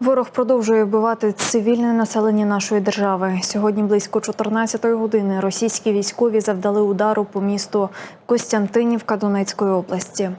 Ворог продовжує вбивати цивільне населення нашої держави. Сьогодні близько 14-ї години російські військові завдали удару по місту Костянтинівка Донецької області.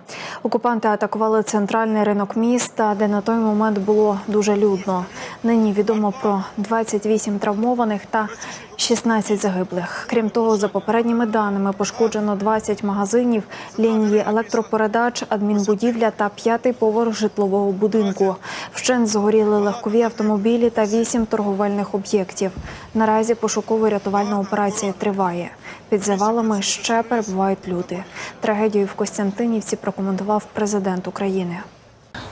Окупанти атакували центральний ринок міста, де на той момент було дуже людно. Нині відомо про 28 травмованих та 16 загиблих. Крім того, за попередніми даними пошкоджено 20 магазинів, лінії електропередач, адмінбудівля та п'ятий поверх житлового будинку. Вщент згоріли легкові автомобілі та вісім торговельних об'єктів. Наразі пошуково-рятувальна операція триває. Під завалами ще перебувають люди. Трагедію в Костянтинівці прокоментував президент України.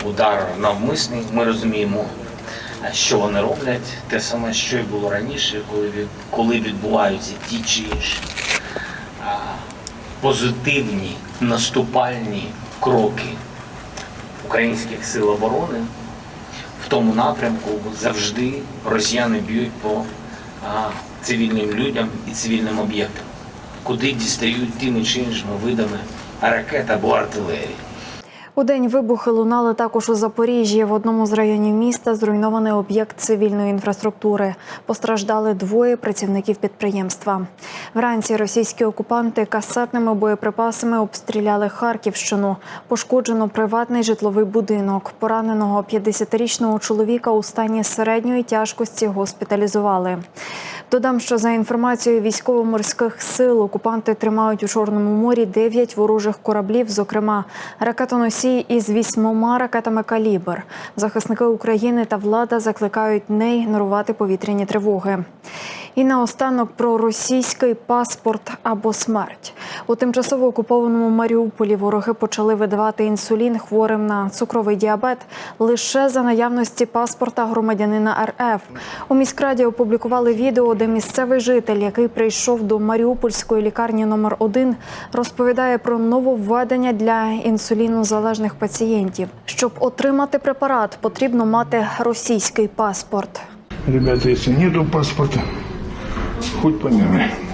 удар навмисний. Ми розуміємо, що вони роблять. Те саме, що і було раніше, коли, коли відбуваються ті чи інші позитивні наступальні кроки українських сил оборони. В тому напрямку завжди росіяни б'ють по а, цивільним людям і цивільним об'єктам, куди дістають тими чи іншими видами ракет або артилерії. У день вибухи лунали також у Запоріжжі. В одному з районів міста зруйнований об'єкт цивільної інфраструктури. Постраждали двоє працівників підприємства. Вранці російські окупанти касетними боєприпасами обстріляли Харківщину. Пошкоджено приватний житловий будинок. Пораненого 50-річного чоловіка у стані середньої тяжкості госпіталізували. Додам, що за інформацією військово-морських сил окупанти тримають у Чорному морі 9 ворожих кораблів, зокрема ракетоносії із вісьмома ракетами калібр. Захисники України та влада закликають не ігнорувати повітряні тривоги. І наостанок про російський паспорт або смерть у тимчасово окупованому Маріуполі. Вороги почали видавати інсулін хворим на цукровий діабет лише за наявності паспорта громадянина РФ. У міськраді опублікували відео, де місцевий житель, який прийшов до Маріупольської лікарні номер 1 розповідає про нововведення для інсулінозалежних пацієнтів. Щоб отримати препарат, потрібно мати російський паспорт. Ребята, если нету паспорта, хоть помирай.